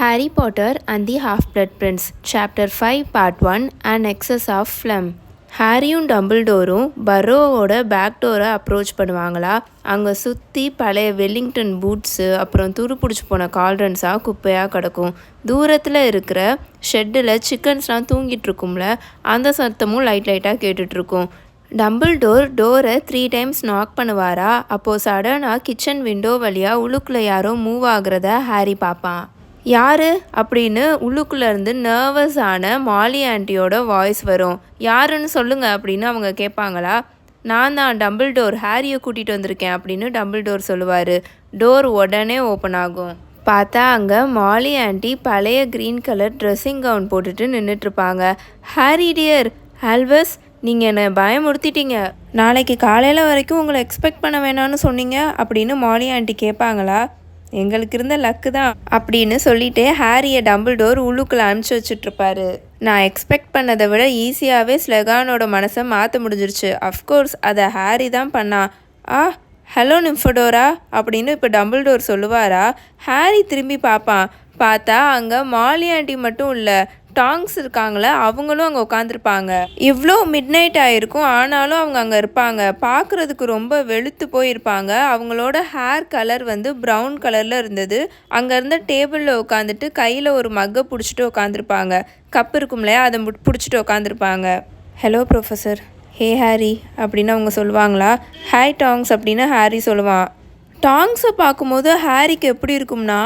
Harry Potter and the Half-Blood Prince, Chapter 5, Part 1 An Excess of Phlegm. ஹாரியும் டம்பிள்டோரும் பரோவோட back டோரை approach பண்ணுவாங்களா? அங்கே சுற்றி பழைய வெல்லிங்டன் பூட்ஸு அப்புறம் துரு பிடிச்சி போன கால்ரன்ஸாக குப்பையாக கிடக்கும். தூரத்தில் இருக்கிற ஷெட்டில் சிக்கன்ஸ்லாம் தூங்கிட்டு இருக்கும்ல அந்த சத்தமும் லைட் லைட்டாக கேட்டுட்ருக்கும் டம்பிள் டோர் டோரை த்ரீ டைம்ஸ் நாக் பண்ணுவாரா? அப்போது சடனாக கிச்சன் விண்டோ வழியாக உள்ளுக்குள்ளே யாரோ மூவ் ஆகுறத ஹாரி பார்ப்பான். யார்? அப்படின்னு உள்ளுக்குள்ளேருந்து நர்வஸான மாலி ஆண்டியோட வாய்ஸ் வரும். யாருன்னு சொல்லுங்க அப்படின்னு அவங்க கேட்பாங்களா? நான் தான் டபுள் டோர் ஹாரியை கூட்டிகிட்டு வந்திருக்கேன் அப்படின்னு டபுள் டோர் சொல்லுவார். டோர் உடனே ஓப்பன் ஆகும். பார்த்தா அங்கே மாலி ஆண்டி பழைய க்ரீன் கலர் ட்ரெஸ்ஸிங் கவுன் போட்டுட்டு நின்றுட்டுருப்பாங்க ஹாரி டியர் ஆல்வஸ் நீங்கள் என்னை பயமுறுத்திட்டீங்க. நாளைக்கு காலையில் வரைக்கும் உங்களை எக்ஸ்பெக்ட் பண்ண வேணாம்னு சொன்னீங்க அப்படின்னு மாலி ஆண்டி கேட்பாங்களா? எங்களுக்கு இருந்த லக்கு தான் அப்படின்னு சொல்லிட்டு ஹாரியை டபுள் டோர் உள்ளுக்குள்ள அனுப்பிச்சி வச்சுட்ருப்பாரு நான் எக்ஸ்பெக்ட் பண்ணதை விட ஈஸியாகவே ஸ்லெகானோட மனசை மாற்ற முடிஞ்சிருச்சு. அஃப்கோர்ஸ் அதை ஹாரி தான் பண்ணான் ஆ ஹலோ நிம்ஃபடோரா அப்படின்னு இப்போ டபுள் டோர் சொல்லுவாரா? ஹாரி திரும்பி பார்ப்பான் பார்த்தா அங்கே மாலி ஆண்டி மட்டும் இல்லை டாங்ஸ் இருக்காங்களே அவங்களும் அங்கே உட்காந்துருப்பாங்க இவ்வளோ மிட் நைட் ஆகிருக்கும் ஆனாலும் அவங்க அங்கே இருப்பாங்க. பார்க்குறதுக்கு ரொம்ப வெளுத்து போயிருப்பாங்க. அவங்களோட ஹேர் கலர் வந்து ப்ரௌன் கலரில் இருந்தது. அங்கே இருந்த டேபிளில் உட்காந்துட்டு கையில் ஒரு மக்கை பிடிச்சிட்டு உட்காந்துருப்பாங்க கப் இருக்கும் இல்லையா அதை பிடிச்சிட்டு உட்காந்துருப்பாங்க ஹலோ ப்ரொஃபஸர் ஹே ஹாரி அப்படின்னு அவங்க சொல்லுவாங்களா? ஹாய் டாங்ஸ் அப்படின்னு ஹாரி சொல்லுவான். டாங்ஸை பார்க்கும்போது ஹாரிக்கு எப்படி இருக்கும்னா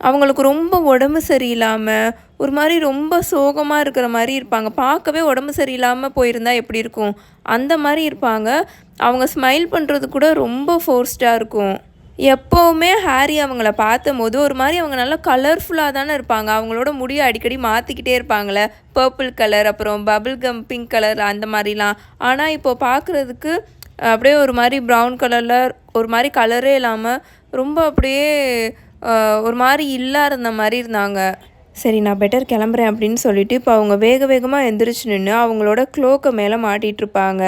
அவங்களுக்கு ரொம்ப உடம்பு சரியில்லாமல் ஒரு மாதிரி ரொம்ப சோகமாக இருக்கிற மாதிரி இருப்பாங்க. பார்க்கவே உடம்பு சரியில்லாமல் போயிருந்தா எப்படி இருக்கும்? அந்த மாதிரி இருப்பாங்க. அவங்க ஸ்மைல் பண்ணுறது கூட ரொம்ப ஃபோர்ஸ்டாக இருக்கும். எப்போவுமே ஹாரி அவங்கள பார்த்தபோது ஒரு மாதிரி அவங்க நல்லா கலர்ஃபுல்லாக தானே இருப்பாங்க. அவங்களோட முடியை அடிக்கடி மாற்றிக்கிட்டே இருப்பாங்களே பர்பிள் கலர் அப்புறம் பபிள் கம் பிங்க் கலர் அந்த மாதிரிலாம். ஆனால் இப்போ பார்க்குறதுக்கு அப்படியே ஒரு மாதிரி ப்ரௌன் கலரில் ஒரு மாதிரி கலரே இல்லாமல் ரொம்ப அப்படியே ஒரு மாதிரி இல்லா இருந்த மாதிரி இருந்தாங்க. சரி நான் பெட்டர் கிளம்புறேன் அப்படின்னு சொல்லிட்டு இப்போ அவங்க வேக வேகமாக எந்திரிச்சு நின்று அவங்களோட க்ளோக்கு மேலே மாட்டிகிட்டு இருப்பாங்க.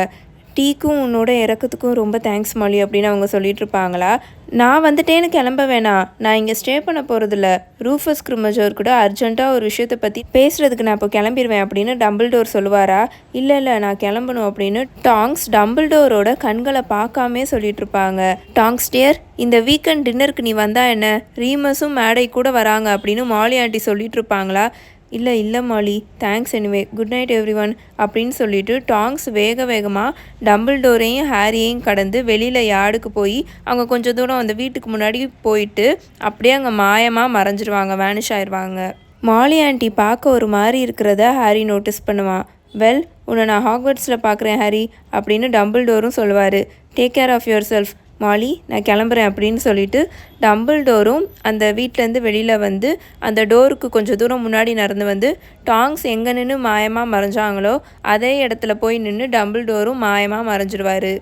டீக்கும் உன்னோட இறக்கத்துக்கும் ரொம்ப தேங்க்ஸ் மாலி அப்படின்னு அவங்க சொல்லிட்டு இருப்பாங்களா நான் வந்துட்டேன்னு கிளம்ப வேணாம். நான் இங்கே ஸ்டே பண்ண போகிறதில்ல ரூஃபஸ் கிரிமஜோர் கூட அர்ஜென்ட்டாக ஒரு விஷயத்தை பற்றி பேசுகிறதுக்கு நான் இப்போ கிளம்பிடுவேன் அப்படின்னு டம்பிள் டோர் சொல்லுவாரா? இல்லை இல்லை நான் கிளம்பணும் அப்படின்னு டாங்ஸ் டம்பிள் டோரோட கண்களை பார்க்காமே சொல்லிட்டு இருப்பாங்க டாங்ஸ் டியர் இந்த வீக்கெண்ட் டின்னருக்கு நீ வந்தா என்ன? ரீமஸும் மேடை கூட வராங்க அப்படின்னு மாலி ஆண்டி சொல்லிட்டு இருப்பாங்களா இல்லை இல்லை Molly thanks anyway good night everyone அப்படின்னு சொல்லிட்டு டாங்ஸ் வேக வேகமாக டம்பிள் டோரையும் ஹேரியையும் கடந்து வெளியில் யார்டுக்கு போய் அவங்க கொஞ்சம் தூரம் அந்த வீட்டுக்கு முன்னாடி போயிட்டு அப்படியே அங்கே மாயமாக மறைஞ்சிருவாங்க வேனிஷ் ஆயிடுவாங்க மாலி ஆண்டி பார்க்க ஒரு மாதிரி இருக்கிறத ஹாரி நோட்டீஸ் பண்ணுவான் வெல் உன்னை நான் ஹாக்வர்ட்ஸில் பார்க்குறேன் ஹாரி அப்படின்னு டம்பிள் டோரும் சொல்லுவார். Take care of yourself Molly நான் கிளம்புறேன் அப்படின்னு சொல்லிட்டு டம்பிள் டோரும் அந்த வீட்டிலேருந்து வெளியில் வந்து அந்த டோருக்கு கொஞ்சம் தூரம் முன்னாடி நடந்து வந்து டாங்ஸ் எங்கே நின்று மாயமாக மறைஞ்சாங்களோ அதே இடத்துல போய் நின்று டம்பிள் டோரும் மாயமாக மறைஞ்சிடுவார்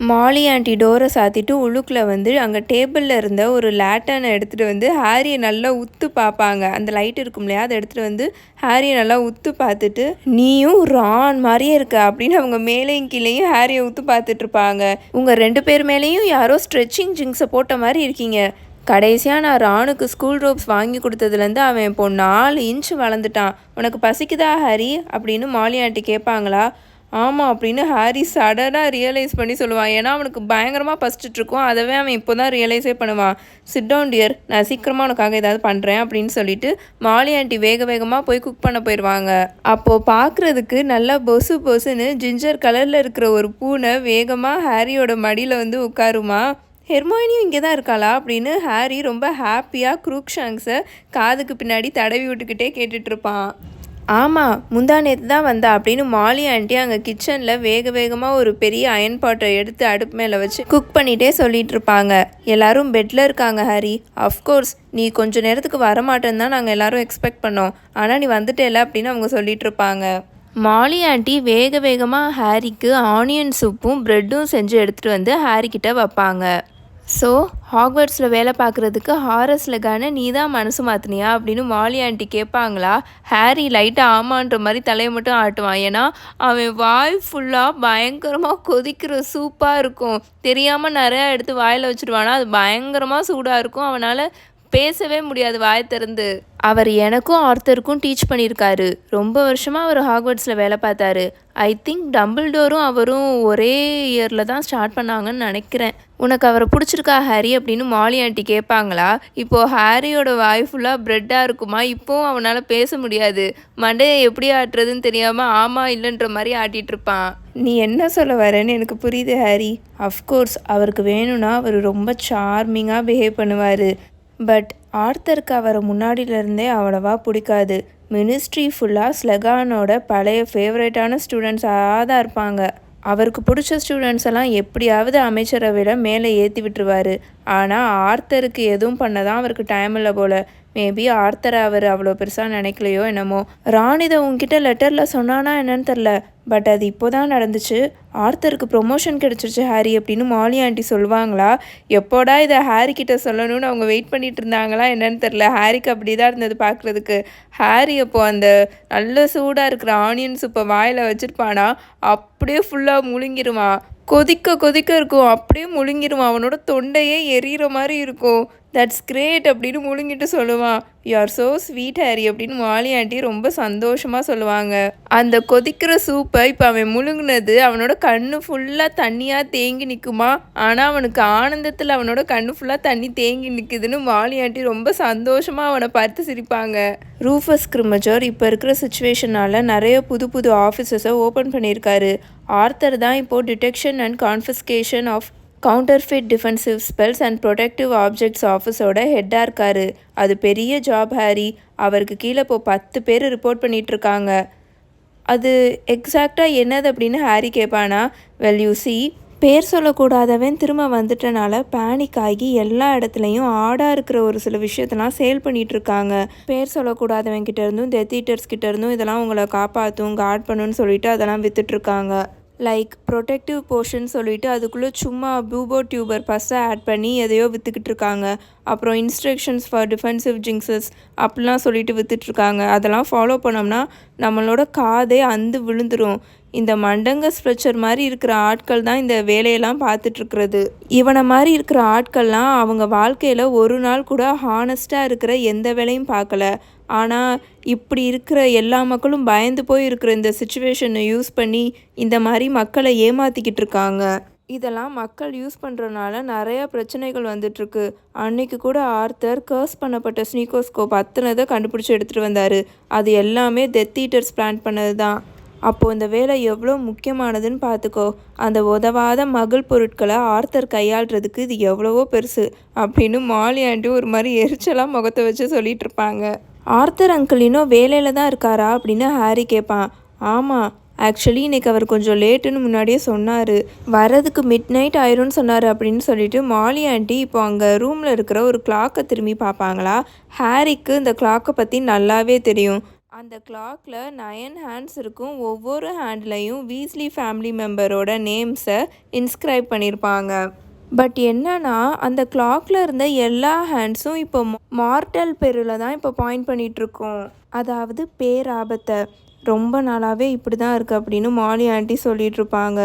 மாலி ஆண்டி டோரை சாத்திட்டு உள்ளுக்குள்ளே வந்து அங்கே டேபிளில் இருந்த ஒரு லேட்டனை எடுத்துகிட்டு வந்து ஹாரியை நல்லா உத்து பார்ப்பாங்க. அந்த லைட் இருக்கும் இல்லையா? அதை எடுத்துகிட்டு வந்து ஹாரியை நல்லா உத்து பார்த்துட்டு நீயும் ரான் மாதிரியே இருக்க அப்படின்னு அவங்க மேலேயும் கீழேயும் ஹாரியை உத்து பார்த்துட்டு இருப்பாங்க. உங்கள் ரெண்டு பேர் மேலேயும் யாரோ ஸ்ட்ரெச்சிங் ஜிங்ஸை போட்ட மாதிரி இருக்கீங்க. கடைசியாக நான் ராணுக்கு ஸ்கூல் ரோப்ஸ் வாங்கி கொடுத்ததுலேருந்து அவன் இப்போ நாலு இன்ச் வளர்ந்துட்டான். உனக்கு பசிக்குதா ஹாரி? அப்படின்னு மாலி ஆண்டி கேட்பாங்களா? ஆமாம் அப்படின்னு ஹாரி சடனாக ரியலைஸ் பண்ணி சொல்லுவான். ஏன்னா அவனுக்கு பயங்கரமாக பசிச்சுட்ருக்கும் அதவே அவன் இப்போ தான் ரியலைஸே பண்ணுவான். சிட் டவுன் டியர் நான் சீக்கிரமாக உனக்காக ஏதாவது பண்ணுறேன் அப்படின்னு சொல்லிட்டு மாலி ஆண்டி வேக வேகமாக போய் குக் பண்ண போயிடுவாங்க அப்போது பார்க்குறதுக்கு நல்லா பொசு பொசுன்னு ஜிஞ்சர் கலரில் இருக்கிற ஒரு பூனை வேகமாக ஹாரியோட மடியில் வந்து உட்காருமா. ஹெர்மோயினியும் இங்கே தான் இருக்காளா? அப்படின்னு ஹாரி ரொம்ப ஹாப்பியாக குரூக் ஷாங்ஸை காதுக்கு பின்னாடி தடவி விட்டுக்கிட்டே கேட்டுட்ருப்பான் ஆமாம் முந்தா நேற்று தான் வந்தா அப்படின்னு மாலி ஆண்டி அங்கே கிச்சனில் வேக வேகமாக ஒரு பெரிய அயன் பாட்டை எடுத்து அடுப்பு மேலே வச்சு குக் பண்ணிகிட்டே சொல்லிட்டு இருப்பாங்க. எல்லாரும் பெட்டில் இருக்காங்க ஹாரி. அஃப்கோர்ஸ் நீ கொஞ்ச நேரத்துக்கு வரமாட்டேன்னு தான் நாங்கள் எல்லாரும் எக்ஸ்பெக்ட் பண்ணோம். ஆனால் நீ வந்துட்டேல அப்படின்னு அவங்க சொல்லிட்டு இருப்பாங்க. மாலி ஆண்டி வேக வேகமாக ஹாரிக்கு ஆனியன் சூப்பும் ப்ரெட்டும் செஞ்சு எடுத்துகிட்டு வந்து ஹாரிக்கிட்ட வைப்பாங்க. ஸோ ஹாக்வர்ட்ஸில் வேலை பார்க்குறதுக்கு ஹாரஸில் கன நீ தான் மனசு மாற்றினியா அப்படின்னு மாலி ஆண்டி கேட்பாங்களா? ஹாரி லைட்டாக ஆமான்ற மாதிரி தலையை மட்டும் ஆட்டுவான். ஏன்னா அவன் வாய் ஃபுல்லாக பயங்கரமாக கொதிக்கிற சூப்பாக இருக்கும். தெரியாமல் நிறையா எடுத்து வாயில் வச்சுருவானா? அது பயங்கரமாக சூடாக இருக்கும். அவனால் பேசவே முடியாது வாய் திறந்து. அவர் எனக்கும் ஆர்த்தருக்கும் டீச் பண்ணியிருக்காரு. ரொம்ப வருஷமாக அவர் ஹாக்வர்ட்ஸில் வேலை பார்த்தாரு. ஐ திங்க் டம்பிள்டோரும் அவரும் ஒரே இயரில் தான் ஸ்டார்ட் பண்ணாங்கன்னு நினைக்கிறேன். உனக்கு அவரை பிடிச்சிருக்கா ஹாரி அப்படின்னு மாலி ஆண்டி கேட்பாங்களா? இப்போது ஹாரியோட வாய் ஃபுல்லாக ப்ரெட்டாக இருக்குமா? இப்போவும் அவனால் பேச முடியாது. மண்டையை எப்படி ஆட்டுறதுன்னு தெரியாமல் ஆமா இல்லைன்ற மாதிரி ஆட்டிகிட்டு இருப்பான். நீ என்ன சொல்ல வரேன்னு எனக்கு புரியுது ஹாரி. அஃப்கோர்ஸ் அவருக்கு வேணும்னா அவர் ரொம்ப சார்மிங்காக பிஹேவ் பண்ணுவார். பட் ஆர்த்தருக்கு அவரை முன்னாடியிலேருந்தே அவ்வளவா பிடிக்காது. மினிஸ்ட்ரி ஃபுல்லாக ஸ்லெகானோட பழைய ஃபேவரட்டான ஸ்டூடெண்ட்ஸாக தான் இருப்பாங்க. அவருக்கு பிடிச்ச ஸ்டூடெண்ட்ஸ் எல்லாம் எப்படியாவது அமைச்சரவையில் மேலே ஏற்றி விட்டுருவாரு. ஆனால் ஆர்த்தருக்கு எதுவும் பண்ண தான் அவருக்கு டைம் இல்லை போல். மேபி ஆர்த்தர் அவர் அவ்வளோ பெருசாக நினைக்கலையோ என்னமோ. ராணிதை உங்ககிட்ட லெட்டரில் சொன்னானா என்னன்னு தெரில பட் அது இப்போ தான் நடந்துச்சு. ஆர்த்தருக்கு ப்ரொமோஷன் கிடச்சிருச்சு ஹாரி அப்படின்னு மாலி ஆண்டி சொல்லுவாங்களா? எப்போடா இதை ஹாரி கிட்ட சொல்லணும்னு அவங்க வெயிட் பண்ணிட்டு இருந்தாங்களா என்னன்னு தெரில ஹாரிக்கு அப்படி தான் இருந்தது பார்க்குறதுக்கு. ஹாரி அப்போது அந்த நல்ல சூடாக இருக்கிற ஆனியன்ஸ் இப்போ வாயில் வச்சுருப்பானா? அப்படியே ஃபுல்லாக முழுங்கிருவான் கொதிக்க கொதிக்க இருக்கும். அப்படியே முழுங்கிருவான் அவனோட தொண்டையே எரியிற மாதிரி இருக்கும். தட்ஸ் கிரேட் அப்படின்னு முழுங்கிட்டு சொல்லுவான் you are so sweet Harry அப்படின்னு மாலி ஆண்டி ரொம்ப சந்தோஷமாக சொல்லுவாங்க. அந்த கொதிக்கிற சூப்பை இப்போ அவன் முழுங்கினது அவனோட கண்ணு ஃபுல்லாக தண்ணியாக தேங்கி நிற்குமா ஆனால் அவனுக்கு ஆனந்தத்தில் அவனோட கண்ணு ஃபுல்லாக தண்ணி தேங்கி நிற்குதுன்னு மாலி ஆண்டி ரொம்ப சந்தோஷமாக அவனை பார்த்து சிரிப்பாங்க. ரூஃபஸ் கிரிமஜர் இப்போ இருக்கிற சுச்சுவேஷனால் நிறைய புது புது ஆஃபீஸஸை ஓப்பன் பண்ணியிருக்காரு. ஆர்த்தர் தான் இப்போது detection and confiscation of counterfeit defensive spells and protective objects ஆஃபீஸோட ஹெட்டாக இருக்கார். அது பெரிய ஜாப் ஹாரி அவருக்கு கீழே இப்போ பத்து பேர் ரிப்போர்ட் பண்ணிகிட்ருக்காங்க இருக்காங்க அது எக்ஸாக்டாக என்னது அப்படின்னு ஹாரி கேட்பானா வெல் யூ சி பேர் சொல்லக்கூடாதவன் திரும்ப வந்துட்டனால பேனிக் ஆகி எல்லா இடத்துலையும் ஆடாக இருக்கிற ஒரு சில விஷயத்தெல்லாம் சேல் பண்ணிகிட்ருக்காங்க பேர் சொல்லக்கூடாதவன் கிட்டேருந்தும் டெத் ஈட்டர்ஸ் கிட்ட இருந்தும் இதெல்லாம் உங்களை காப்பாற்றும் கார்ட் பண்ணுன்னு சொல்லிட்டு அதெல்லாம் விற்றுட்ருக்காங்க லைக் ப்ரொடெக்டிவ் போர்ஷன் சொல்லிவிட்டு அதுக்குள்ளே சும்மா பூபோ டியூபர் பஸ்ஸை ஆட் பண்ணி எதையோ விற்றுக்கிட்டு இருக்காங்க அப்புறம் இன்ஸ்ட்ரக்ஷன்ஸ் ஃபார் டிஃபென்சிவ் ஜிங்ஸஸ் அப்படிலாம் சொல்லிட்டு விற்றுட்ருக்காங்க அதெல்லாம் ஃபாலோ பண்ணோம்னா நம்மளோட காதே அந்து விழுந்துடும் இந்த மண்டங்க ஸ்ட்ரெச்சர் மாதிரி இருக்கிற ஆட்கள் தான் இந்த வேலையெல்லாம் பார்த்துட்ருக்கிறது இவனை மாதிரி இருக்கிற ஆட்கள்லாம் அவங்க வாழ்க்கையில் ஒரு நாள் கூட ஹானஸ்ட்டாக இருக்கிற எந்த வேலையும் பார்க்கல. ஆனால் இப்படி இருக்கிற எல்லா மக்களும் பயந்து போய் இருக்கிற இந்த சுச்சுவேஷனை யூஸ் பண்ணி இந்த மாதிரி மக்களை ஏமாற்றிக்கிட்டு இருக்காங்க. இதெல்லாம் மக்கள் யூஸ் பண்ணுறனால நிறையா பிரச்சனைகள் வந்துட்டுருக்கு. அன்னைக்கு கூட ஆர்த்தர் கர்ஸ் பண்ணப்பட்ட ஸ்னீகோஸ்கோப் அத்தனை கண்டுபிடிச்சி எடுத்துகிட்டு வந்தார். அது எல்லாமே டெத் ஈட்டர்ஸ் பிளான் பண்ணது தான் அப்போது இந்த வேலை எவ்வளோ முக்கியமானதுன்னு பார்த்துக்கோ. அந்த உதவாத மகள் பொருட்களை ஆர்த்தர் கையாளுறதுக்கு இது எவ்வளவோ பெருசு அப்படின்னு மாலி ஆண்டி ஒரு மாதிரி எரிச்சலாக முகத்தை வச்சு சொல்லிகிட்ருப்பாங்க ஆர்த்தர் அங்கிள் இன்னும் வேலையில் தான் இருக்காரா அப்படின்னு ஹாரி கேட்பான். ஆமாம் ஆக்சுவலி இன்னைக்கு அவர் கொஞ்சம் லேட்டுன்னு முன்னாடியே சொன்னார். வரதுக்கு மிட் நைட் ஆயிரும்னு சொன்னார் அப்படின்னு சொல்லிட்டு மாலி ஆண்டி இப்போ அங்கே ரூமில் இருக்கிற ஒரு கிளாக்கை திரும்பி பார்ப்பாங்களா? ஹாரிக்கு இந்த கிளாக்கை பற்றி நல்லாவே தெரியும். அந்த கிளாக்கில் நயன் ஹேண்ட்ஸ் இருக்கும். ஒவ்வொரு ஹேண்ட்லையும் வீஸ்லி ஃபேமிலி மெம்பரோட நேம்ஸை இன்ஸ்கிரைப் பண்ணியிருப்பாங்க பட் என்னன்னா அந்த கிளாக்ல இருந்த எல்லா ஹேண்ட்ஸும் இப்போ மார்டல் பெருல தான் இப்போ பாயிண்ட் பண்ணிட்டு இருக்கோம் அதாவது பேராபத்தை. ரொம்ப நாளாகவே இப்படி தான் இருக்குது அப்படின்னு மாலி ஆண்டி சொல்லிட்டு இருப்பாங்க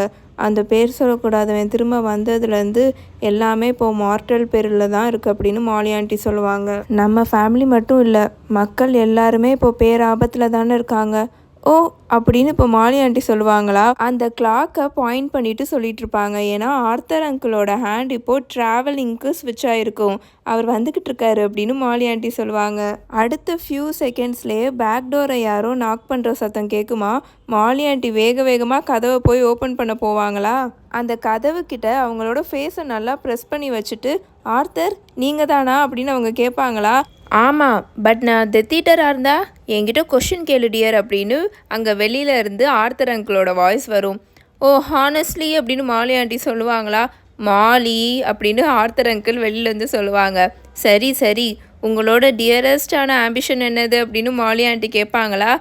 அந்த பேர் சொல்லக்கூடாதவன் திரும்ப வந்ததுலேருந்து எல்லாமே இப்போது மார்டல் பேரில் தான் இருக்குது அப்படின்னு மாலி ஆண்டி சொல்லுவாங்க. நம்ம ஃபேமிலி மட்டும் இல்லை மக்கள் எல்லாருமே இப்போ பேராபத்தில் தானே இருக்காங்க. ஓ அப்படின்னு இப்போ மாலி ஆண்டி சொல்லுவாங்களா? அந்த கிளாக்கை பாயிண்ட் பண்ணிட்டு சொல்லிட்டு இருப்பாங்க. ஏன்னா ஆர்த்தர் அங்கிளோட ஹேண்ட் இப்போ ட்ராவலிங்க்கு ஸ்விட்ச் ஆகிருக்கும் அவர் வந்துக்கிட்டு இருக்காரு அப்படின்னு மாலி ஆண்டி சொல்லுவாங்க. அடுத்த ஃபியூ செகண்ட்ஸ்லேயே பேக் டோரை யாரோ நாக் பண்ணுற சத்தம் கேட்குமா மாலி ஆண்டி வேக வேகமாக கதவை போய் ஓப்பன் பண்ண போவாங்களா? அந்த கதவு கிட்ட அவங்களோட ஃபேஸை நல்லா ப்ரெஸ் பண்ணி வச்சுட்டு ஆர்த்தர் நீங்கள் தானா அப்படின்னு அவங்க கேட்பாங்களா ஆமாம் பட் நான் டெத்தீட்டராக இருந்தா என்கிட்ட கொஷின் கேளு டியர் அப்படின்னு அங்கே வெளியில இருந்து ஆர்த்தர் அங்கிளோட வாய்ஸ் வரும். ஓ ஹானஸ்ட்லி அப்படின்னு மாலி ஆண்டி சொல்லுவாங்களா? மாலி அப்படின்னு ஆர்த்தர் அங்கிள் வெளியிலேருந்து சொல்லுவாங்க. சரி சரி உங்களோட டியரஸ்டான ஆம்பிஷன் என்னது அப்படின்னு மாலி ஆண்டி கேட்பாங்களா?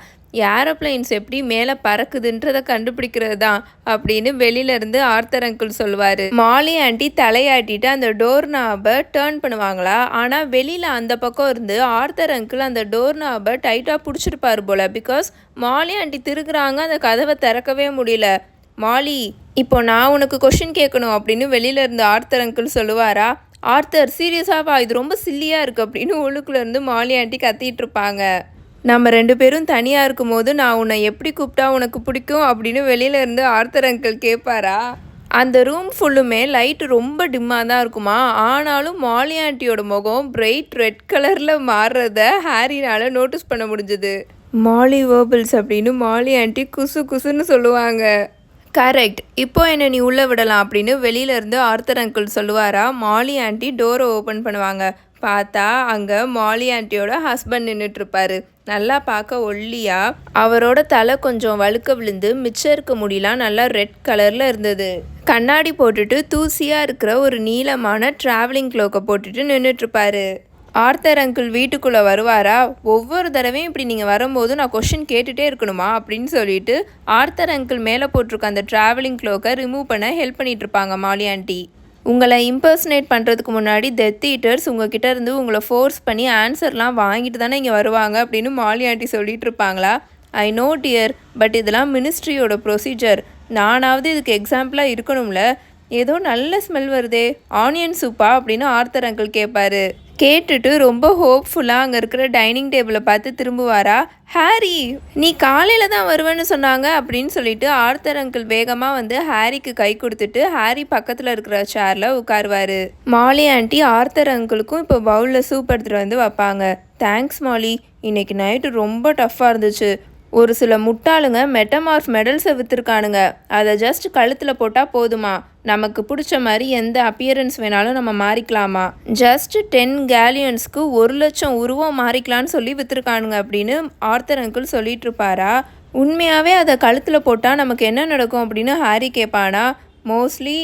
ஏரோப்ளைன்ஸ் எப்படி மேலே பறக்குதுன்றதை கண்டுபிடிக்கிறது தான் அப்படின்னு வெளியிலேருந்து ஆர்த்தர் அங்கிள் சொல்லுவார். மாலி ஆண்டி தலையாட்டிட்டு அந்த டோர் நாபை டேர்ன் பண்ணுவாங்களா? ஆனால் வெளியில் அந்த பக்கம் இருந்து ஆர்த்தர் அங்கிள் அந்த டோர் நாபை டைட்டாக பிடிச்சிருப்பாரு போல். பிகாஸ் மாலி ஆண்டி திருக்குறாங்க அந்த கதவை திறக்கவே முடியல. மாலி இப்போ நான் உனக்கு கொஷின் கேட்கணும் அப்படின்னு வெளியில இருந்து ஆர்த்தர் அங்கிள் சொல்லுவாரா? ஆர்த்தர் சீரியஸாவா? இது ரொம்ப சில்லியாக இருக்குது அப்படின்னு உள்ளுக்குள்ளேருந்து மாலி ஆண்டி கத்திட்டு இருப்பாங்க. நம்ம ரெண்டு பேரும் தனியாக இருக்கும்போது நான் உன்னை எப்படி கூப்பிட்டா உனக்கு பிடிக்கும் அப்படின்னு வெளியில இருந்து ஆர்த்தர் அங்கிள் கேட்பாரா அந்த ரூம் ஃபுல்லுமே லைட் ரொம்ப டிம்மாக தான் இருக்குமா? ஆனாலும் மாலி ஆண்டியோட முகம் பிரைட் ரெட் கலரில் மாறுறத ஹாரினால நோட்டீஸ் பண்ண முடிஞ்சது. மாலி வேர்பிள்ஸ் அப்படின்னு மாலி ஆண்டி குசு குசுன்னு சொல்லுவாங்க. கரெக்ட் இப்போ என்ன நீ உள்ளே விடலாம் அப்படின்னு வெளியிலேருந்து ஆர்த்தர் அங்கிள் சொல்லுவாரா? மாலி ஆண்டி டோரை ஓப்பன் பண்ணுவாங்க. பார்த்தா அங்கே மாலி ஆண்டியோட ஹஸ்பண்ட் நின்றுட்டுருப்பாரு நல்லா பார்க்க ஒல்லியா அவரோட தலை கொஞ்சம் வழுக்க விழுந்து மிச்சம் இருக்க முடியலாம் நல்லா ரெட் கலரில் இருந்தது. கண்ணாடி போட்டுட்டு தூசியாக இருக்கிற ஒரு நீளமான ட்ராவலிங் க்ளோக்கை போட்டுட்டு நின்றுட்டுருப்பாரு ஆர்த்தர் அங்கிள் வீட்டுக்குள்ளே வருவாரா? ஒவ்வொரு தடவையும் இப்படி நீங்கள் வரும்போது நான் கொஷின் கேட்டுகிட்டே இருக்கணுமா? அப்படின்னு சொல்லிட்டு ஆர்த்தர் அங்கிள் மேலே போட்டிருக்க அந்த ட்ராவலிங் க்ளோக்கை ரிமூவ் பண்ண ஹெல்ப் பண்ணிகிட்ருப்பாங்க மாலி ஆண்டி. உங்களை இம்பர்சனேட் பண்ணுறதுக்கு முன்னாடி டெத் ஈட்டர்ஸ் உங்ககிட்ட இருந்து உங்களை ஃபோர்ஸ் பண்ணி ஆன்சர்லாம் வாங்கிட்டு தானே இங்கே வருவாங்க அப்படின்னு மாலி ஆண்டி சொல்லிட்டு இருப்பாங்களா? ஐ நோ டியர் பட் இதெல்லாம் மினிஸ்ட்ரியோட ப்ரொசீஜர் நானாவது இதுக்கு எக்ஸாம்பிளாக இருக்கணும்ல. ஏதோ நல்ல ஸ்மெல் வருதே ஆனியன் சூப்பா அப்படின்னு ஆர்த்தர் அங்கிள் கேட்பாரு கேட்டுட்டு ரொம்ப ஹோப்ஃபுல்லாக அங்கே இருக்கிற டைனிங் டேபிளை பார்த்து திரும்புவாரா? ஹாரி நீ காலையில் தான் வருவேன்னு சொன்னாங்க அப்படின்னு சொல்லிட்டு ஆர்த்தர் அங்கிள் வேகமாக வந்து ஹாரிக்கு கை கொடுத்துட்டு ஹாரி பக்கத்தில் இருக்கிற சேரில் உட்காருவாரு. மாலி ஆண்டி ஆர்த்தர் அங்கிளுக்கும் இப்போ பவுலில் சூப் எடுத்துகிட்டு வந்து வைப்பாங்க. Thanks Molly. இன்னைக்கு நைட்டு ரொம்ப டஃப்பாக இருந்துச்சு. ஒரு சில முட்டாளுங்க மெட்டமார்ஃப் மெடல்ஸை விற்றுருக்கானுங்க அதை ஜஸ்ட் கழுத்தில் போட்டால் போதுமா? நமக்கு பிடிச்ச மாதிரி எந்த அப்பியரன்ஸ் வேணாலும் நம்ம மாறிக்கலாமா? ஜஸ்ட் டென் கேலியன்ஸ்க்கு ஒரு லட்சம் உருவம் மாறிக்கலான்னு சொல்லி விற்றுருக்கானுங்க அப்படின்னு ஆர்த்தர் அங்கிள் சொல்லிட்டு இருப்பாரா? உண்மையாகவே அதை கழுத்தில் போட்டால் நமக்கு என்ன நடக்கும் அப்படின்னு ஹாரி கேட்பானா மோஸ்ட்லி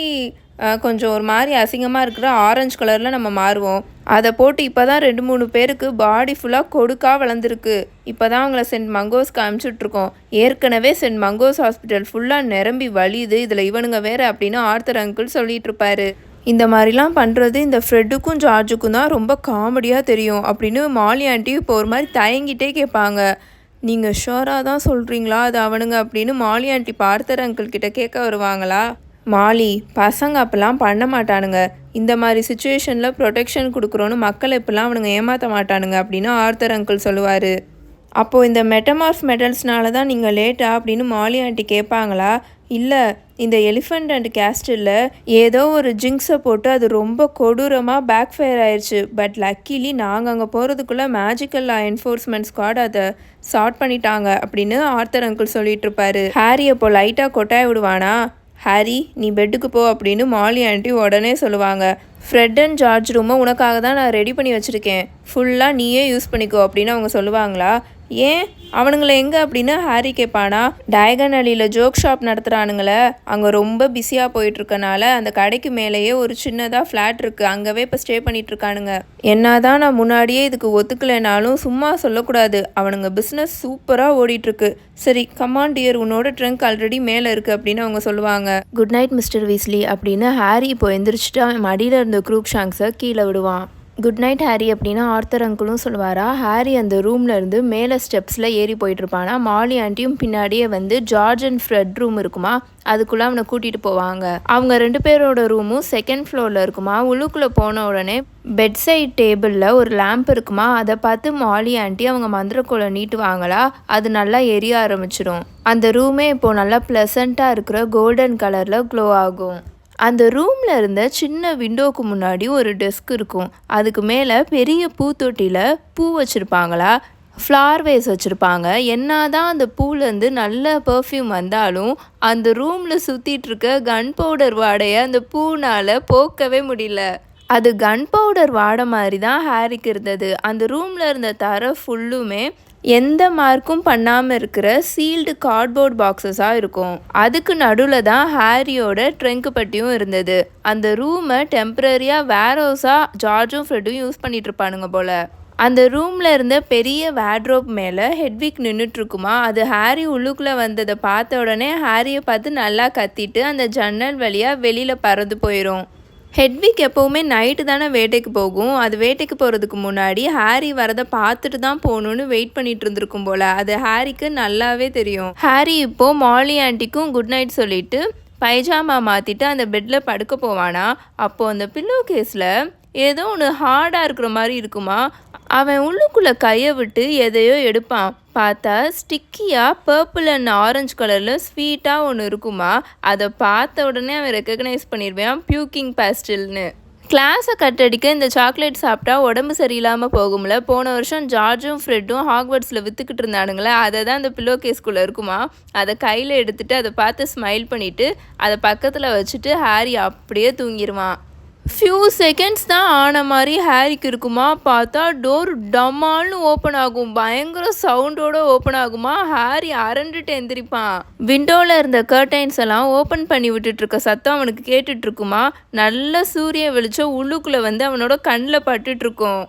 கொஞ்சம் ஒரு மாதிரி அசிங்கமாக இருக்கிற ஆரஞ்சு கலரில் நம்ம மாறுவோம். அதை போட்டு இப்போ தான் ரெண்டு மூணு பேருக்கு பாடி ஃபுல்லாக கொடுக்கா வளர்ந்துருக்கு. இப்போ தான் அவங்கள சென்ட் மங்கோஸ்க்கு அனுப்பிச்சுட்ருக்கோம் ஏற்கனவே சென்ட் மங்கோஸ் ஹாஸ்பிட்டல் ஃபுல்லாக நிரம்பி வலியுது இதில் இவனுங்க வேறு அப்படின்னு ஆர்த்தர் அங்கிள் சொல்லிட்டு இருப்பாரு. இந்த மாதிரிலாம் பண்ணுறது இந்த ஃப்ரெட்டுக்கும் ஜார்ஜுக்கும் தான் ரொம்ப காமெடியாக தெரியும் அப்படின்னு மாலி ஆண்டி இப்போ ஒரு மாதிரி தயங்கிட்டே கேட்பாங்க. நீங்கள் ஷோராக தான் சொல்கிறீங்களா அது அவனுங்க அப்படின்னு மாலி ஆண்டி பார்த்தர் அங்கிள் கிட்ட கேட்க வருவாங்களா? மாலி பசங்க அப்பெல்லாம் பண்ண மாட்டானுங்க. இந்த மாதிரி சுச்சுவேஷனில் ப்ரொடெக்ஷன் கொடுக்குறோன்னு மக்களை இப்பெல்லாம் அவனுங்க ஏமாற்ற மாட்டானுங்க அப்படின்னு ஆர்த்தர் அங்கிள் சொல்லுவார். அப்போது இந்த மெட்டமார்ஃப் மெடல்ஸ்னால தான் நீங்கள் லேட்டா அப்படின்னு மாலி ஆண்டி கேட்பாங்களா? இல்லை இந்த எலிஃபண்ட் அண்ட் கேஸ்டில் ஏதோ ஒரு ஜிங்ஸை போட்டு அது ரொம்ப கொடூரமாக பேக் ஃபயர் ஆயிடுச்சு பட் லக்கிலி நாங்கள் அங்கே போகிறதுக்குள்ளே மேஜிக்கல் லா என்ஃபோர்ஸ்மெண்ட் ஸ்குவாட் அதை சார்ட் பண்ணிட்டாங்க அப்படின்னு ஆர்த்தர் அங்கிள் சொல்லிட்டு இருப்பாரு. ஹாரி அப்போ லைட்டாக கொட்டாய விடுவானா? ஹாரி நீ பெட்டுக்கு போ அப்படின்னு மாலி ஆண்டி உடனே சொல்லுவாங்க. ஃப்ரெட் அண்ட் ஜார்ஜ் ரூமை உனக்காக தான் நான் ரெடி பண்ணி வச்சுருக்கேன். ஃபுல்லாக நீயே யூஸ் பண்ணிக்கோ அப்படின்னு அவங்க சொல்லுவாங்களா? ஏன்? அவனுங்களை எங்கே அப்படின்னு ஹாரி கேட்பானா டயகன் அலியில் ஜோக் ஷாப் நடத்துகிறானுங்களே அங்கே ரொம்ப பிஸியாக போயிட்டுருக்கனால அந்த கடைக்கு மேலேயே ஒரு சின்னதாக ஃப்ளாட் இருக்குது அங்கவே இப்போ ஸ்டே பண்ணிகிட்ருக்கானுங்க என்ன என்னதான் நான் முன்னாடியே இதுக்கு ஒத்துக்கலைனாலும் சும்மா சொல்லக்கூடாது. அவனுங்க பிஸ்னஸ் சூப்பராக ஓடிட்டுருக்கு. சரி கமான் டியர் உன்னோட ட்ரங்க் ஆல்ரெடி மேலே இருக்குது அப்படின்னு அவங்க சொல்லுவாங்க. குட் நைட் மிஸ்டர் வீஸ்லி அப்படின்னு ஹாரி இப்போ எந்திரிச்சிட்டு மடியில் இருந்த குரூப் ஷாங்ஸை கீழே விடுவான். குட் நைட் ஹாரி அப்படின்னா ஆர்த்தர் அங்கிளும் சொல்லுவாரா? ஹாரி அந்த ரூம்ல இருந்து மேலே ஸ்டெப்ஸில் ஏறி போயிட்டுருப்பானா? மாலி ஆண்டியும் பின்னாடியே வந்து ஜார்ஜ் அண்ட் ஃப்ரெட் ரூம் இருக்குமா? அதுக்குள்ளே அவனை கூட்டிகிட்டு போவாங்க. அவங்க ரெண்டு பேரோட ரூமும் செகண்ட் ஃப்ளோரில் இருக்குமா? உள்ளுக்குள்ளே போன உடனே பெட் சைட் டேபிளில் ஒரு லேம்ப் இருக்குமா? அதை பார்த்து மாலி ஆண்டி அவங்க மந்திரக்கோலை நீட்டுவாங்களா? அது நல்லா எரிய ஆரம்பிச்சிடும். அந்த ரூமே இப்போது நல்லா ப்ளசண்ட்டாக இருக்கிற கோல்டன் கலரில் க்ளோ ஆகும். அந்த ரூமில் இருந்த சின்ன விண்டோவுக்கு முன்னாடி ஒரு டெஸ்க் இருக்கும். அதுக்கு மேலே பெரிய பூத்தொட்டியில் பூ வச்சுருப்பாங்களா? ஃப்ளார் வேஸ் வச்சுருப்பாங்க. என்ன தான் அந்த பூலேருந்து நல்ல பர்ஃப்யூம் வந்தாலும் அந்த ரூமில் சுற்றிட்டுருக்க கன் பவுடர் வாடையை அந்த பூனால் போக்கவே முடியல. அது கன் பவுடர் வாடை மாதிரி தான் ஹேரிக்கு இருந்தது. அந்த ரூமில் இருந்த தர ஃபுல்லுமே எந்த மார்க்கும் பண்ணாமல் இருக்கிற சீல்டு கார்ட்போர்ட் பாக்ஸஸாக இருக்கும். அதுக்கு நடுவில் தான் ஹாரியோட ட்ரெங்க் பட்டியும் இருந்தது. அந்த ரூமை டெம்பரரியாக வேரோஸாக ஜார்ஜும் ஃப்ரெட்டும் யூஸ் பண்ணிட்டு இருப்பானுங்க போல். அந்த ரூமில் இருந்த பெரிய வேட்ரோப் மேலே ஹெட்விக் நின்றுட்டுருக்குமா அது ஹாரி உள்ளுக்குள்ளே வந்ததை பார்த்த உடனே ஹாரியை பார்த்து நல்லா கத்திட்டு அந்த ஜன்னல் வழியாக வெளியில் பறந்து போயிடும் ஹெட்விக் எப்போவுமே நைட்டு தானே வேட்டைக்கு போகும். அது வேட்டைக்கு போகிறதுக்கு முன்னாடி ஹாரி வரதை பார்த்துட்டு தான் போகணுன்னு வெயிட் பண்ணிட்டு இருந்திருக்கும் போல். அது ஹாரிக்கு நல்லாவே தெரியும். ஹாரி இப்போது மாலி ஆண்டிக்கும் குட் நைட் சொல்லிட்டு பைஜாமா மாற்றிட்டு அந்த பெட்டில் படுக்க போவானா? அப்போது அந்த பில்லோ கேஸில் ஏதோ ஒன்று ஹார்டாக இருக்கிற மாதிரி இருக்குமா? அவன் உள்ளுக்குள்ளே கையை விட்டு எதையோ எடுப்பான். பார்த்தா ஸ்டிக்கியாக பர்பிள் அண்ட் ஆரஞ்சு கலரில் ஸ்வீட்டாக ஒன்று இருக்குமா? அதை பார்த்த உடனே அவன் ரெக்கக்னைஸ் பண்ணிடுவான் பியூக்கிங் பேஸ்டில்னு கிளாஸை கட்டடிக்க இந்த சாக்லேட் சாப்பிட்டா உடம்பு சரியில்லாமல் போகும்ல. போன வருஷம் ஜார்ஜும் ஃப்ரெட்டும் ஹாக்வர்ட்ஸில் விற்றுக்கிட்டு இருந்தானுங்களே அதை தான் அந்த பில்லோ கேஸ்குள்ளே இருக்குமா? அதை கையில் எடுத்துகிட்டு அதை பார்த்து ஸ்மைல் பண்ணிவிட்டு அதை பக்கத்தில் வச்சுட்டு ஹாரி அப்படியே தூங்கிடுவான் ஃபியூ செகண்ட்ஸ் தான் ஆன மாதிரி ஹேரிக்கு இருக்குமா? பார்த்தா டோர் டம்மால்னு ஓப்பன் ஆகும். பயங்கர சவுண்டோட ஓப்பன் ஆகுமா? ஹேரி அரண்டுட்டு எந்திரிப்பான். விண்டோவில் இருந்த கர்டைன்ஸ் எல்லாம் ஓப்பன் பண்ணி விட்டுட்டு இருக்க சத்தம் அவனுக்கு கேட்டுட்டு இருக்குமா நல்ல சூரிய வெளிச்சம் உள்ளுக்குள்ளே வந்து அவனோட கண்ணில் பட்டுட்டு இருக்கும்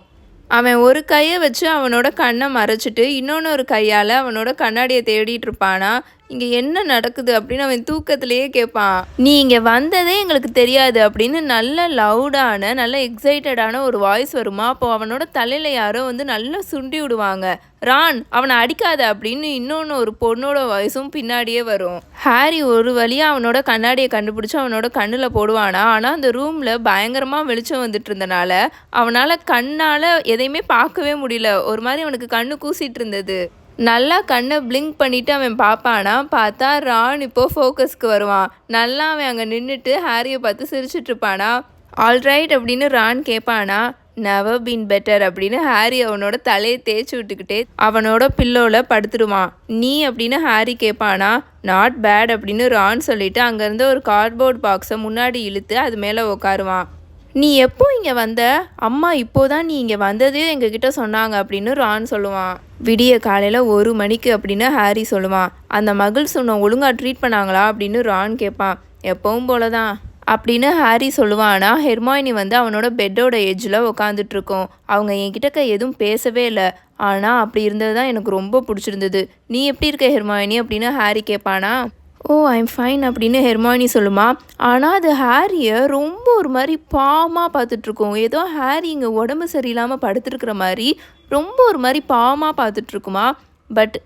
அவன் ஒரு கையை வச்சு அவனோட கண்ணை மறைச்சிட்டு இன்னொன்று ஒரு கையால் அவனோட கண்ணாடியை தேடிட்டு இருப்பானா இங்கே என்ன நடக்குது அப்படின்னு அவன் தூக்கத்திலேயே கேட்பான். நீ இங்கே வந்ததே எங்களுக்கு தெரியாது அப்படின்னு நல்ல லவுடான நல்ல எக்ஸைட்டடான ஒரு வாய்ஸ் வருமா? அப்போ அவனோட தலையில் யாரோ வந்து நல்லா சுண்டி விடுவாங்க. ரான் அவனை அடிக்காத அப்படின்னு இன்னொன்று ஒரு பொண்ணோட வாய்ஸும் பின்னாடியே வரும். ஹாரி ஒரு வழியாக அவனோட கண்ணாடியை கண்டுபிடிச்சி அவனோட கண்ணில் போடுவானா? ஆனால் அந்த ரூமில் பயங்கரமாக வெளிச்சம் வந்துட்டு இருந்தனால அவனால் கண்ணால் எதையுமே பார்க்கவே முடியல. ஒரு மாதிரி அவனுக்கு கண்ணு கூசிட்டு இருந்தது. நல்லா கண்ணை பிளிங்க் பண்ணிவிட்டு அவன் பார்ப்பானா? பார்த்தா ரான் இப்போது ஃபோக்கஸ்க்கு வருவான். நல்லா அவன் அங்கே நின்றுட்டு ஹாரியை பார்த்து சிரிச்சிட்ருப்பானா ஆல்ரைட் அப்படின்னு ரான் கேட்பானா? நெவர் பீன் பெட்டர் அப்படின்னு ஹாரி அவனோட தலையை தேய்ச்சி விட்டுக்கிட்டே அவனோட பில்லோவில் படுத்துடுவான். நீ அப்படின்னு ஹாரி கேட்பானா? நாட் பேட் அப்படின்னு ரான் சொல்லிட்டு அங்கேருந்து ஒரு கார்ட்போர்ட் பாக்ஸை முன்னாடி இழுத்து அது மேலே உட்காருவான் நீ எப்போ இங்கே வந்த? அம்மா இப்போதான் நீ இங்கே வந்ததே எங்ககிட்ட சொன்னாங்க அப்படின்னு ரான் சொல்லுவான். விடிய காலையில் ஒரு மணிக்கு அப்படின்னு ஹாரி சொல்லுவான். அந்த மகள் சொன்ன ஒழுங்காக ட்ரீட் பண்ணாங்களா அப்படின்னு ரான் கேட்பான் எப்பவும் போல தான் அப்படின்னு ஹாரி சொல்லுவானா. ஹெர்மாயினி வந்து அவனோட பெட்டோட எஜ்ஜில் உட்காந்துட்ருக்கோம் அவங்க என்கிட்டக்க எதுவும் பேசவே இல்லை. ஆனால் அப்படி இருந்தது தான் எனக்கு ரொம்ப பிடிச்சிருந்தது. நீ எப்படி இருக்க ஹெர்மாயினி அப்படின்னு ஹாரி கேட்பானா ஓ ஐம் ஃபைன் அப்படின்னு ஹெர்மானி சொல்லுமா. ஆனால் அது ஹாரியை ரொம்ப ஒரு மாதிரி பாவமாக பார்த்துட்ருக்கோம். ஏதோ ஹாரி இங்கே உடம்பு சரியில்லாமல் படுத்துருக்கிற மாதிரி ரொம்ப ஒரு மாதிரி பாவமாக பார்த்துட்ருக்குமா. பட்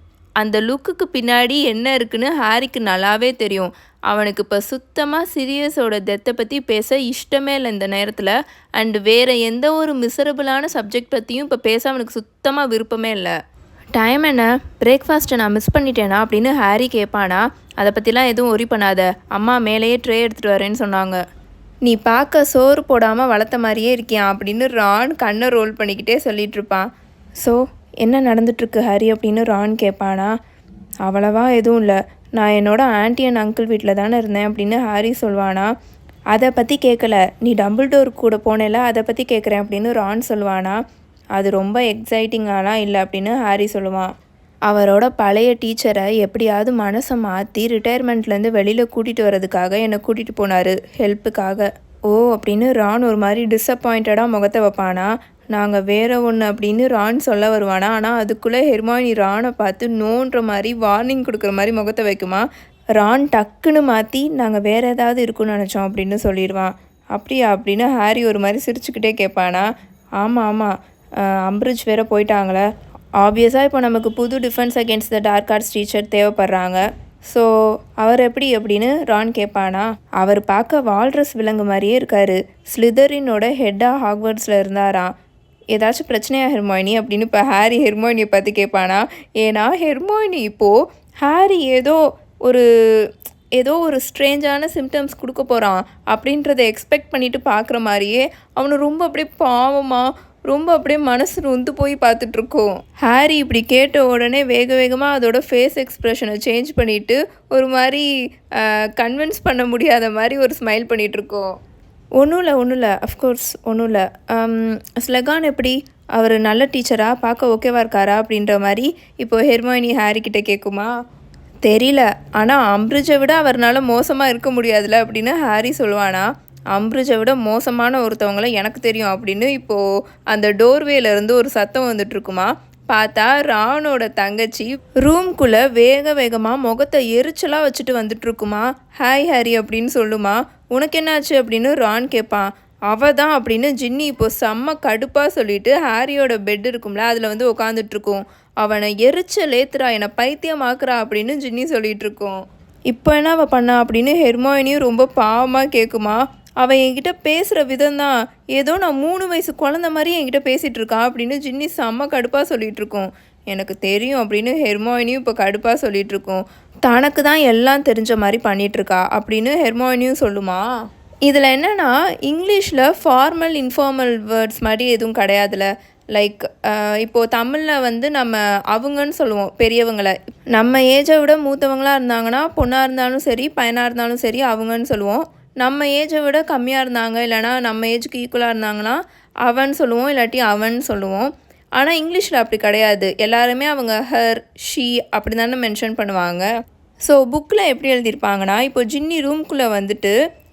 அந்த லுக்குக்கு பின்னாடி என்ன இருக்குன்னு ஹாரிக்கு நல்லாவே தெரியும். அவனுக்கு இப்போ சுத்தமாக சீரியஸோட டெத்தை பற்றி பேச இஷ்டமே இல்லை இந்த நேரத்தில். அண்ட் வேறு எந்த ஒரு மிசரபிளான சப்ஜெக்ட் பற்றியும் இப்போ பேச அவனுக்கு சுத்தமாக விருப்பமே இல்லை. டைம் என்ன? பிரேக்ஃபாஸ்ட்டை நான் மிஸ் பண்ணிட்டேனா? அப்படின்னு ஹாரி கேட்பானா அதை பற்றிலாம் எதுவும் ஒரி பண்ணாத. அம்மா மேலேயே ட்ரே எடுத்துகிட்டு வரேன்னு சொன்னாங்க. நீ பார்க்க சோறு போடாமல் வளர்த்த மாதிரியே இருக்கியா? அப்படின்னு ரான் கண்ணை ரோல் பண்ணிக்கிட்டே சொல்லிகிட்ருப்பான் ஸோ என்ன நடந்துட்டுருக்கு ஹாரி? அப்படின்னு ரான் கேட்பானா அவ்வளவா எதுவும் இல்லை. நான் என்னோட ஆன்டி அண்ட் அங்கிள் வீட்டில் தானே இருந்தேன் அப்படின்னு ஹாரி சொல்வானா. அதை பற்றி கேட்கல நீ டபுள் டோர் கூட போனேல அதை பற்றி கேட்குறேன் அப்படின்னு ரான் சொல்வானா. அது ரொம்ப எக்ஸைட்டிங்காலாம் இல்லை அப்படின்னு ஹாரி சொல்லுவான். அவரோட பழைய டீச்சரை எப்படியாவது மனசை மாற்றி ரிட்டையர்மெண்ட்லேருந்து வெளியில் கூட்டிகிட்டு வர்றதுக்காக என்னை கூட்டிகிட்டு போனார் ஹெல்ப்புக்காக ஓ அப்படின்னு ரான் ஒரு மாதிரி டிஸப்பாயிண்டடாக முகத்தை வைப்பானா? நாங்கள் வேற ஒன்று அப்படின்னு ரான் சொல்ல வருவானா? ஆனால் அதுக்குள்ளே ஹெர்மாயினி ரானை பார்த்து நோன்ற மாதிரி வார்னிங் கொடுக்குற மாதிரி முகத்தை வைக்குமா? ரான் டக்குன்னு மாற்றி நாங்கள் வேற ஏதாவது இருக்குன்னு நினச்சோம் அப்படின்னு சொல்லிடுவான். அப்படியா? அப்படின்னு ஹாரி ஒரு மாதிரி சிரிச்சுக்கிட்டே கேட்பானா? ஆமாம் ஆமாம் அம்ரிஜ் வேற போயிட்டாங்களே. ஆப்வியஸாக இப்போ நமக்கு புது defence against the dark arts teacher தேவைப்படுறாங்க. So அவர் எப்படி அப்படின்னு ரான் கேட்பானா அவர் பார்க்க வால்ரஸ் விலங்கு மாதிரியே இருக்காரு. ஸ்லிதரினோட ஹெட்டாக ஹாக்வர்ட்ஸில் இருந்தாராம் ஏதாச்சும் பிரச்சனையா ஹெர்மாயினி அப்படின்னு இப்போ ஹாரி ஹெர்மாயினியை பார்த்து கேட்பானா ஏன்னா ஹெர்மாயினி இப்போது ஹாரி ஏதோ ஒரு ஏதோ ஒரு ஸ்ட்ரேஞ்சான சிம்டம்ஸ் கொடுக்க போகிறான் அப்படின்றத எக்ஸ்பெக்ட் பண்ணிட்டு பார்க்குற மாதிரியே அவனை ரொம்ப அப்படியே பாவமாக ரொம்ப அப்படியே மனசு நொந்து போய் பார்த்துட்ருக்கோம். ஹாரி இப்படி கேட்ட உடனே வேக வேகமாக அதோட ஃபேஸ் எக்ஸ்ப்ரெஷனை சேஞ்ச் பண்ணிவிட்டு ஒரு மாதிரி கன்வின்ஸ் பண்ண முடியாத மாதிரி ஒரு ஸ்மைல் பண்ணிகிட்ருக்கோம் ஒன்றும் இல்லை ஒன்றும் இல்லை அஃப்கோர்ஸ் ஒன்றும் இல்லை. ஸ்லெகான் எப்படி? அவர் நல்ல டீச்சரா பார்க்க ஓகேவா இருக்காரா? அப்படின்ற மாதிரி இப்போ ஹெர்மோயினி ஹாரி கிட்ட கேட்குமா? தெரியல. ஆனால் அம்ரிஜை விட அவர்னால மோசமாக இருக்க முடியாதுல்ல அப்படின்னு ஹாரி சொல்லுவானா. அம்ரிஜை விட மோசமான ஒருத்தவங்கள எனக்கு தெரியும் அப்படின்னு இப்போது அந்த டோர்வேலேருந்து ஒரு சத்தம் வந்துட்டுருக்குமா? பார்த்தா ராணோட தங்கச்சி ரூம்குள்ளே வேக வேகமாக முகத்தை எரிச்சலாக வச்சுட்டு வந்துட்டுருக்குமா? ஹாய் ஹாரி அப்படின்னு சொல்லுமா? உனக்கு என்னாச்சு? அப்படின்னு ரான் கேட்பான் அவ தான் அப்படின்னு ஜின்னி இப்போ செம்ம கடுப்பாக சொல்லிட்டு ஹாரியோட பெட் இருக்கும்ல அதில் வந்து உட்காந்துட்ருக்கோம் அவனை எரிச்சல் ஏத்துறா என்னை பைத்தியமாக்குறா அப்படின்னு ஜின்னி சொல்லிகிட்ருக்கோம் இப்போ என்ன அவள் பண்ணா? அப்படின்னு ஹெர்மாயினியும் ரொம்ப பாவமாக கேட்குமா அவள் என்கிட்ட பேசுகிற விதம் தான் ஏதோ நான் மூணு வயசு குழந்த மாதிரி என்கிட்ட பேசிகிட்டு இருக்கா அப்படின்னு ஜின்னி செம்ம கடுப்பாக சொல்லிகிட்டு இருக்கோம். எனக்கு தெரியும் அப்படின்னு ஹெர்மாயினியும் இப்போ கடுப்பாக சொல்லிகிட்டு இருக்கோம். தனக்கு தான் எல்லாம் தெரிஞ்ச மாதிரி பண்ணிகிட்ருக்கா அப்படின்னு ஹெர்மோயினியும் சொல்லுமா? இதில் என்னென்னா இங்கிலீஷில் ஃபார்மல் இன்ஃபார்மல் வேர்ட்ஸ் மாதிரி எதுவும் கிடையாதுல. லைக் இப்போது தமிழில் வந்து நம்ம அவங்கன்னு சொல்லுவோம் பெரியவங்களை. நம்ம ஏஜை விட மூத்தவங்களாக இருந்தாங்கன்னா பொண்ணாக இருந்தாலும் சரி பையனாக இருந்தாலும் சரி அவங்கன்னு சொல்லுவோம். நம்ம ஏஜை விட கம்மியாக இருந்தாங்க இல்லைனா நம்ம ஏஜுக்கு ஈக்குவலாக இருந்தாங்கன்னா அவன் சொல்லுவோம் இல்லாட்டி அவன் சொல்லுவோம். ஆனால் இங்கிலீஷில் அப்படி கிடையாது. எல்லாருமே அவங்க ஹர் ஷீ அப்படி தானே மென்ஷன் பண்ணுவாங்க ஸோ புக்கில் எப்படி எழுதியிருப்பாங்கன்னா இப்போ ஜின்னி ரூம்குள்ளே வந்துட்டு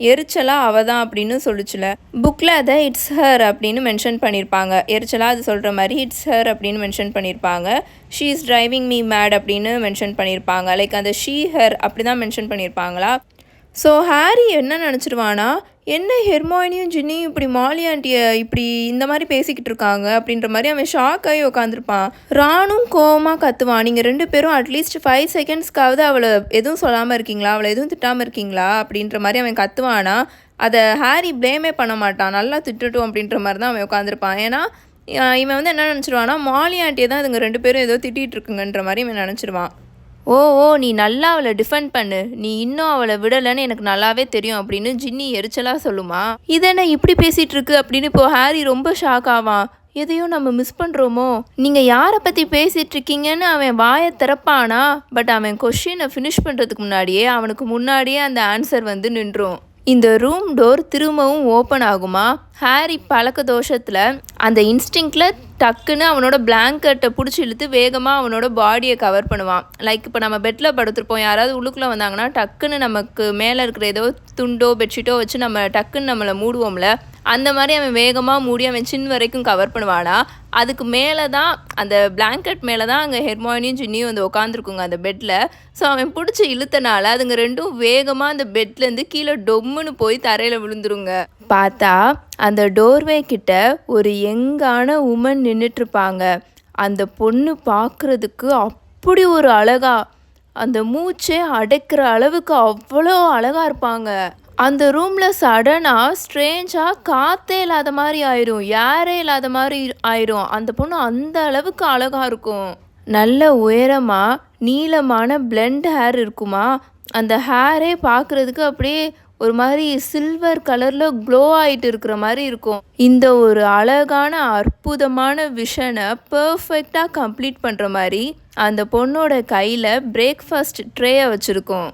எரிச்சலாக அவ தான் அப்படின்னு சொல்லிச்சுல. புக்கில் அதை இட்ஸ் ஹர் அப்படின்னு மென்ஷன் பண்ணியிருப்பாங்க. எரிச்சலாக அது சொல்கிற மாதிரி இட்ஸ் ஹர் அப்படின்னு மென்ஷன் பண்ணியிருப்பாங்க. She is driving me mad அப்படின்னு மென்ஷன் பண்ணியிருப்பாங்க. லைக் அந்த ஷீ ஹர் அப்படி தான் மென்ஷன் பண்ணியிருப்பாங்களா? ஸோ ஹாரி என்ன நினச்சிருவானா? என்ன ஹெர்மாயினியும் ஜின்னியும் இப்படி மாலி ஆண்டியை இப்படி இந்த மாதிரி பேசிக்கிட்டு இருக்காங்க அப்படின்ற மாதிரி அவன் ஷாக் ஆகி உட்காந்துருப்பான் ராணும் கோவமாக கத்துவான். நீங்கள் ரெண்டு பேரும் அட்லீஸ்ட் ஃபைவ் செகண்ட்ஸ்க்காவது அவளை எதுவும் சொல்லாமல் இருக்கீங்களா? அவளை எதுவும் திட்டாமல் இருக்கீங்களா? அப்படின்ற மாதிரி அவன் கத்துவானா? அதை ஹாரி ப்ளேமே பண்ண மாட்டான். நல்லா திட்டுட்டும் அப்படின்ற மாதிரி தான் அவன் உட்காந்துருப்பான் ஏன்னா இவன் வந்து என்ன நினச்சிருவானா? மாலி ஆண்டியை தான் இதுங்க ரெண்டு பேரும் ஏதோ திட்டிகிட்டு இருக்குங்கன்ற மாதிரி இவன் நினச்சிருவான். ஓ ஓ நீ நல்லா அவளை டிஃபெண்ட் பண்ணு. நீ இன்னும் அவளை விடலைன்னு எனக்கு நல்லாவே தெரியும் அப்படின்னு ஜின்னி எரிச்சலாக சொல்லுமா. இதென்ன இப்படி பேசிகிட்டு இருக்கு அப்படின்னு இப்போ ஹாரி ரொம்ப ஷாக் ஆவான். எதையும் நம்ம மிஸ் பண்ணுறோமோ நீங்கள் யாரை பற்றி பேசிகிட்டு இருக்கீங்கன்னு அவன் வாயை திறப்பானா? பட் அவன் கொஷினை ஃபினிஷ் பண்ணுறதுக்கு முன்னாடியே அவனுக்கு முன்னாடியே அந்த ஆன்சர் வந்து நின்றும். இந்த ரூம் டோர் திரும்பவும் ஓப்பன் ஆகுமா? ஹாரி பழக்க தோஷத்தில் அந்த இன்ஸ்டிங்கில் டக்குன்னு அவனோட பிளாங்கெட்டை பிடிச்சி இழுத்து வேகமாக அவனோட பாடியை கவர் பண்ணுவான். லைக் இப்போ நம்ம பெட்டில் படுத்துருப்போம். யாராவது உள்ளுக்குள்ளே வந்தாங்கன்னா டக்குன்னு நமக்கு மேலே இருக்கிற ஏதோ துண்டோ பெட்ஷீட்டோ வச்சு நம்ம டக்குன்னு நம்மளை மூடுவோம்ல. அந்த மாதிரி அவன் வேகமாக மூடி அவன் சின் வரைக்கும் கவர் பண்ணுவானா? அதுக்கு மேலே தான் அந்த பிளாங்கெட் மேலே தான் அங்கே ஹெர்மாயினியும் ஜின்னியும் வந்து உட்காந்துருக்குங்க அந்த பெட்டில் ஸோ அவன் பிடிச்சி இழுத்தனால அதுங்க ரெண்டும் வேகமாக அந்த பெட்லேருந்து கீழே டொம்முன்னு போய் தரையில் விழுந்துருங்க. பார்த்தா அந்த டோர்வே கிட்ட ஒரு எங்கான உமன் நின்றுட்டுருப்பாங்க அந்த பொண்ணு பார்க்குறதுக்கு அப்படி ஒரு அழகா அந்த மூச்சை அடைக்கிற அளவுக்கு அவ்வளோ அழகாக இருப்பாங்க. அந்த ரூமில் சடனாக ஸ்ட்ரேஞ்சாக காற்றே இல்லாத மாதிரி ஆயிரும் யாரே இல்லாத மாதிரி ஆயிரும். அந்த பொண்ணு அந்த அளவுக்கு அழகாக இருக்கும். நல்ல உயரமாக நீளமான பிளெண்ட் ஹேர் இருக்குமா? அந்த ஹேரே பார்க்குறதுக்கு அப்படியே ஒரு மாதிரி சில்வர் கலரில் க்ளோ ஆகிட்டு இருக்கிற மாதிரி இருக்கும். இந்த ஒரு அழகான அற்புதமான விஷனை பர்ஃபெக்டாக கம்ப்ளீட் பண்ணுற மாதிரி அந்த பொண்ணோட கையில் பிரேக்ஃபாஸ்ட் ட்ரேயை வச்சுருக்கோம்.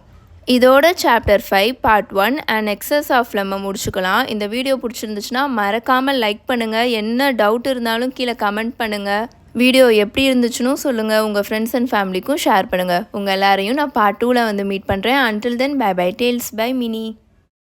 இதோட chapter five part one and excess of லெம்மை முடிச்சுக்கலாம். இந்த வீடியோ பிடிச்சிருந்துச்சுன்னா மறக்காமல் லைக் பண்ணுங்கள் என்ன டவுட் இருந்தாலும் கீழே கமெண்ட் பண்ணுங்கள் வீடியோ எப்படி இருந்துச்சுன்னு சொல்லுங்கள் உங்கள் ஃப்ரெண்ட்ஸ் அண்ட் ஃபேமிலிக்கும் ஷேர் பண்ணுங்கள் உங்கள் எல்லாரையும் நான் பார்ட் டூவில் வந்து மீட் பண்ணுறேன் until then bye bye tales by Mini